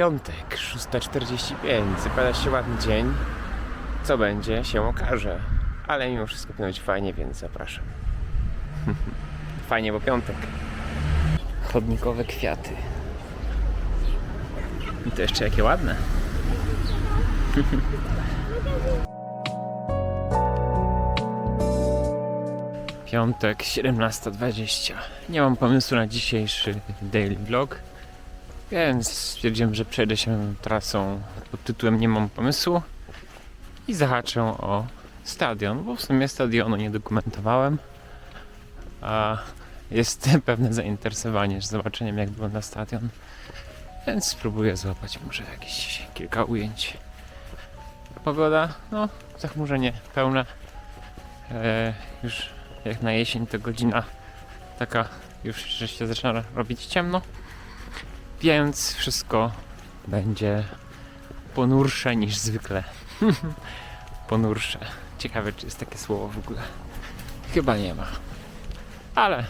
Piątek, 6.45. Zapada się ładny dzień. Co będzie, się okaże. Ale mimo wszystko być fajnie, więc zapraszam. fajnie, bo piątek. Chodnikowe kwiaty. I to jeszcze jakie ładne. Piątek, 17.20. Nie mam pomysłu na dzisiejszy daily vlog, więc stwierdziłem, że przejdę się trasą pod tytułem Nie mam pomysłu i zahaczę o stadion, bo w sumie stadionu nie dokumentowałem, a jest pewne zainteresowanie zobaczeniem jak wygląda stadion, więc spróbuję złapać może jakieś kilka ujęć. Pogoda, no zachmurzenie pełne, e, już jak na jesień to godzina taka już, że się zaczyna robić ciemno, więc wszystko będzie ponursze niż zwykle. ponursze. Ciekawe, czy jest takie słowo w ogóle. Chyba nie ma. Ale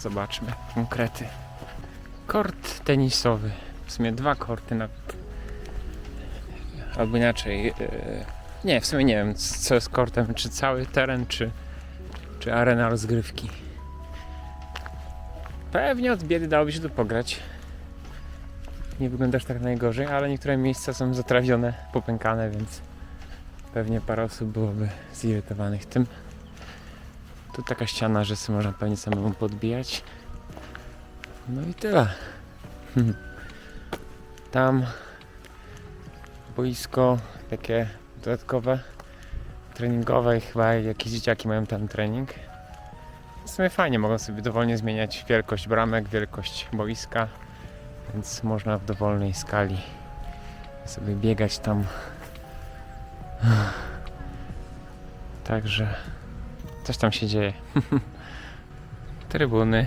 zobaczmy konkrety. Kort tenisowy. W sumie dwa korty. Albo inaczej. Yy, nie, w sumie nie wiem, co jest kortem. Czy cały teren, czy, czy arena rozgrywki. Pewnie od biedy dałoby się tu pograć. Nie wyglądasz tak najgorzej, ale niektóre miejsca są zatrawione, popękane, więc pewnie parę osób byłoby zirytowanych tym. Tu taka ściana, że sobie można pewnie samemu podbijać. No i tyle. Tam boisko takie dodatkowe, treningowe i chyba jakieś dzieciaki mają tam trening. W sumie fajnie, mogą sobie dowolnie zmieniać wielkość bramek, wielkość boiska, więc można w dowolnej skali sobie biegać tam. Także coś tam się dzieje. Trybuny.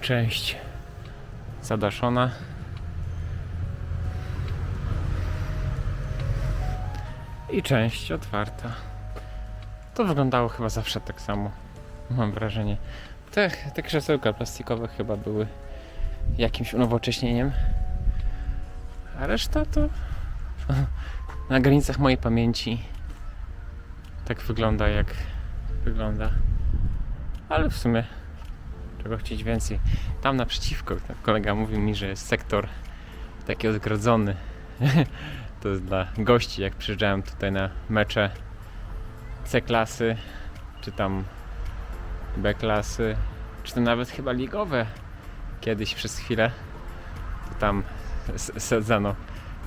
Część zadaszona. I część otwarta. To wyglądało chyba zawsze tak samo. Mam wrażenie. Te, te krzesełka plastikowe chyba były jakimś unowocześnieniem. A reszta to na granicach mojej pamięci tak wygląda jak wygląda. Ale w sumie czego chcieć więcej. Tam naprzeciwko kolega mówił mi, że jest sektor taki odgrodzony. to jest dla gości, jak przyjeżdżałem tutaj na mecze C-klasy, czy tam B-klasy, czy to nawet chyba ligowe kiedyś przez chwilę. To tam sadzano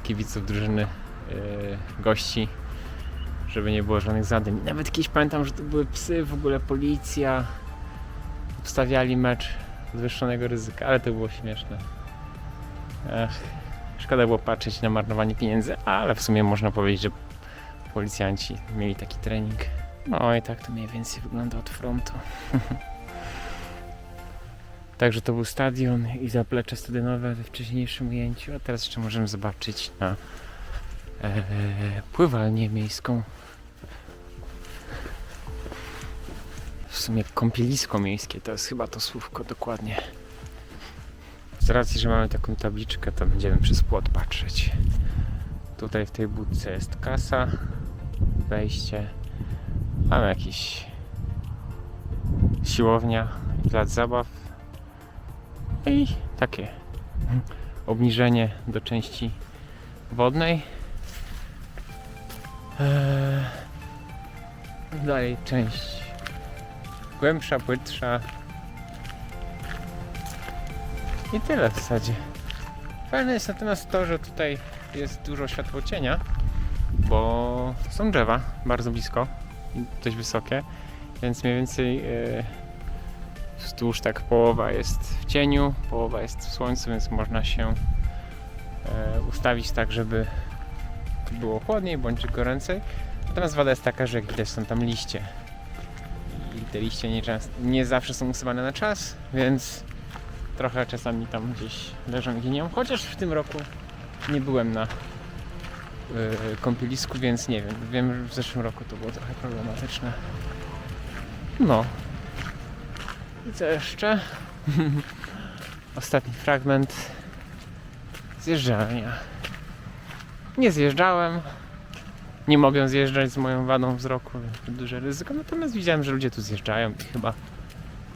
kibiców drużyny yy, gości, żeby nie było żadnych zadań. Nawet kiedyś pamiętam, że to były psy, w ogóle policja. Obstawiali mecz podwyższonego ryzyka, ale to było śmieszne. Ech, szkoda było patrzeć na marnowanie pieniędzy, ale w sumie można powiedzieć, że policjanci mieli taki trening. No i tak to mniej więcej wygląda od frontu. Także to był stadion i zaplecze stadionowe we wcześniejszym ujęciu, a teraz jeszcze możemy zobaczyć na e, pływalnię miejską. W sumie kąpielisko miejskie to jest chyba to słówko dokładnie. Z racji, że mamy taką tabliczkę, to będziemy przez płot patrzeć. Tutaj w tej budce jest kasa, wejście. Mamy jakiś siłownia, plac zabaw i takie obniżenie do części wodnej. Eee, dalej część głębsza, płytsza. I tyle w zasadzie. Fajne jest natomiast to, że tutaj jest dużo światłocienia, bo są drzewa bardzo blisko, i dość wysokie, więc mniej więcej e, wzdłuż tak połowa jest w cieniu, połowa jest w słońcu, więc można się e, ustawić tak, żeby było chłodniej bądź goręcej. Natomiast woda jest taka, że jak widać są tam liście. I te liście nie, nie zawsze są usuwane na czas, więc trochę czasami tam gdzieś leżą i gniją. Chociaż w tym roku nie byłem na kąpielisku, więc nie wiem. Wiem, że w zeszłym roku to było trochę problematyczne. No. I co jeszcze? ostatni fragment zjeżdżania. Nie zjeżdżałem. Nie mogę zjeżdżać z moją wadą wzroku, więc duże ryzyko. Natomiast widziałem, że ludzie tu zjeżdżają i chyba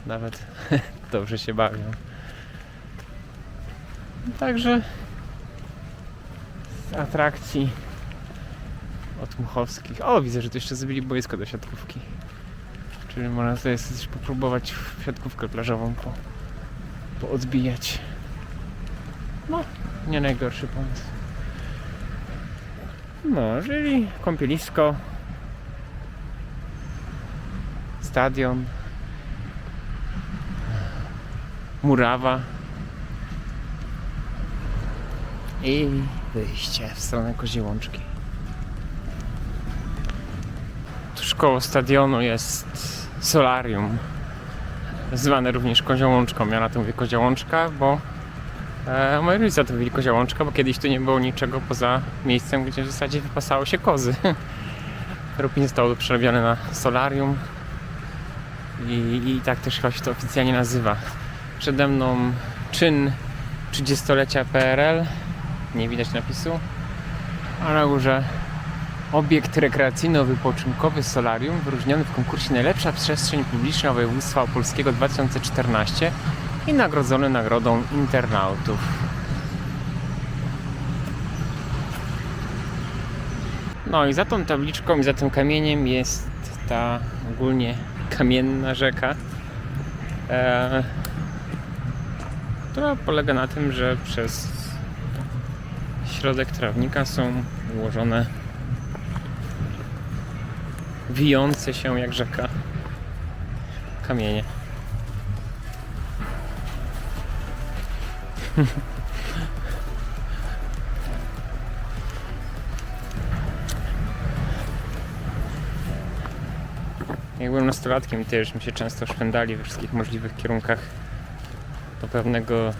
nawet dobrze się bawią. Także atrakcji od Muchowskich. O, widzę, że tu jeszcze zrobili boisko do siatkówki. Czyli można sobie też popróbować siatkówkę plażową po, poodbijać. No, nie najgorszy pomysł. No, czyli kąpielisko, stadion, murawa i wyjście w stronę Koziełączki. Tuż koło stadionu jest solarium, zwane również Koziołączką. Ja na to mówię Koziołączka, bo e, moi rodzice to mówili Koziołączka, bo kiedyś tu nie było niczego poza miejscem, gdzie w zasadzie wypasało się kozy. Rupin został przerobiony na solarium i, i tak też chyba się to oficjalnie nazywa. Przede mną czyn 30-lecia PRL, nie widać napisu, a na górze obiekt rekreacyjno-wypoczynkowy Solarium wyróżniony w konkursie Najlepsza Przestrzeń Publiczna Województwa Opolskiego 2014 i nagrodzony nagrodą internautów. No i za tą tabliczką i za tym kamieniem jest ta ogólnie kamienna rzeka, e, która polega na tym, że przez środek trawnika są ułożone wijące się jak rzeka kamienie. Jak byłem nastolatkiem, też mi się często szwendali we wszystkich możliwych kierunkach. Do pewnego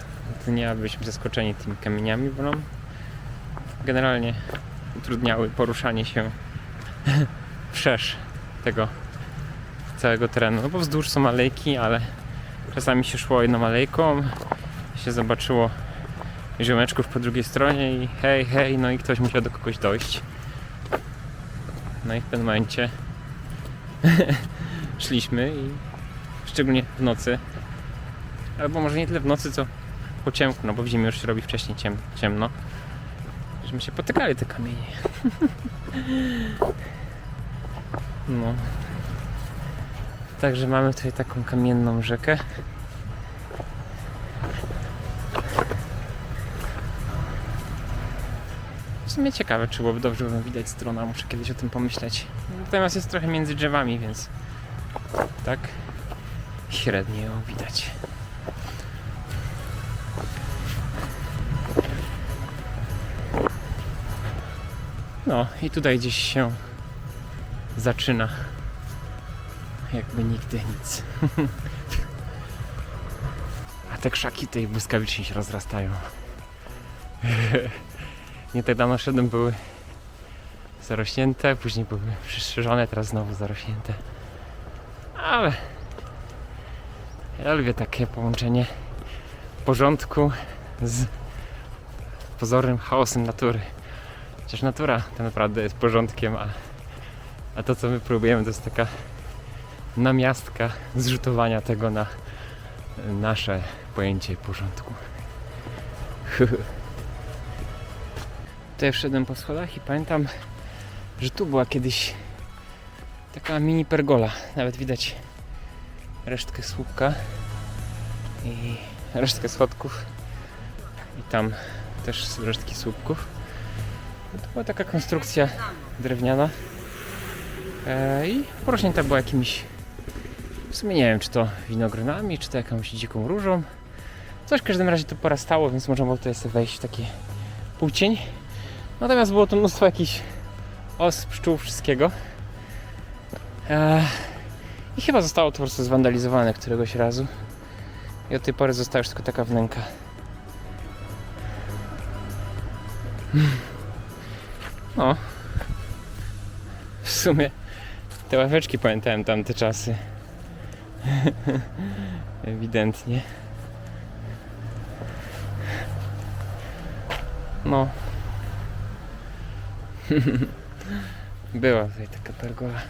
dnia byliśmy zaskoczeni tymi kamieniami, bo nam generalnie utrudniały poruszanie się wszerz tego całego terenu. No bo wzdłuż są alejki, ale czasami się szło jedną alejką, się zobaczyło ziomeczków po drugiej stronie i hej, hej, no i ktoś musiał do kogoś dojść. No i w pewnym momencie szliśmy i szczególnie w nocy, albo może nie tyle w nocy, co po ciemku, no bo w zimie już się robi wcześniej ciem, ciemno, żeśmy się potykali te kamienie. No. Także mamy tutaj taką kamienną rzekę. W sumie ciekawe, czy byłoby dobrze by widać strona, muszę kiedyś o tym pomyśleć. Natomiast jest trochę między drzewami, więc tak średnio ją widać. No i tutaj gdzieś się zaczyna. Jakby nigdy nic. A te krzaki tutaj błyskawicznie się rozrastają. Nie tak dawno szedłem, były zarośnięte, później były przystrzyżone, teraz znowu zarośnięte. Ale ja lubię takie połączenie porządku z pozornym chaosem natury. Chociaż natura tak naprawdę jest porządkiem, a, a to co my próbujemy to jest taka namiastka zrzutowania tego na nasze pojęcie porządku. Tutaj wszedłem po schodach i pamiętam, że tu była kiedyś taka mini pergola. Nawet widać resztkę słupka i resztkę schodków. I tam też resztki słupków. To była taka konstrukcja drewniana e, i porośnięta była jakimiś w sumie nie wiem, czy to winogronami, czy to jakąś dziką różą. Coś w każdym razie to porastało, więc można było tutaj sobie wejść w taki półcień. Natomiast było tu mnóstwo jakichś os, pszczół, wszystkiego. Eee, I chyba zostało to po prostu zwandalizowane któregoś razu. I od tej pory została już tylko taka wnęka. No. W sumie te ławeczki pamiętałem tamte czasy. Ewidentnie. No. Była tutaj taka pergola.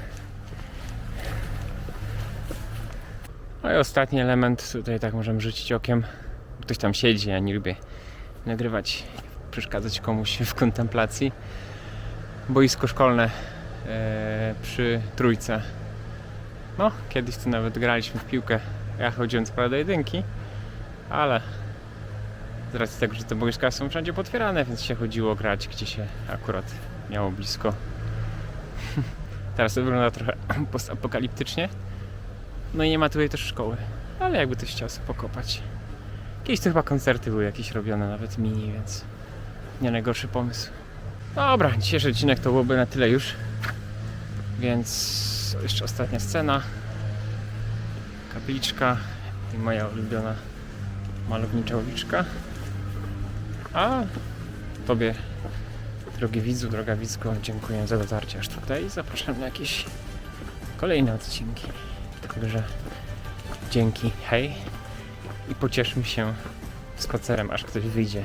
No i ostatni element, tutaj tak możemy rzucić okiem. Ktoś tam siedzi, ja nie lubię nagrywać, przeszkadzać komuś w kontemplacji. Boisko szkolne e, przy trójce. No, kiedyś tu nawet graliśmy w piłkę. Ja chodziłem co do jedynki, ale z racji tego, że te boiska są wszędzie potwierane, więc się chodziło grać, gdzie się akurat miało blisko. Teraz to wygląda trochę postapokaliptycznie. No i nie ma tutaj też szkoły, ale jakby ktoś chciał sobie pokopać. Kiedyś to chyba koncerty były jakieś robione, nawet mini, więc nie najgorszy pomysł. Dobra, dzisiejszy odcinek to byłoby na tyle już. Więc jeszcze ostatnia scena. Kapliczka i moja ulubiona malownicza uliczka. A Tobie, drogi widzu, droga widzko, dziękuję za dotarcie aż tutaj zapraszam na jakieś kolejne odcinki. Także dzięki, hej i pocieszmy się spacerem, aż ktoś wyjdzie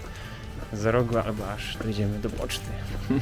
z rogu albo aż dojdziemy do poczty.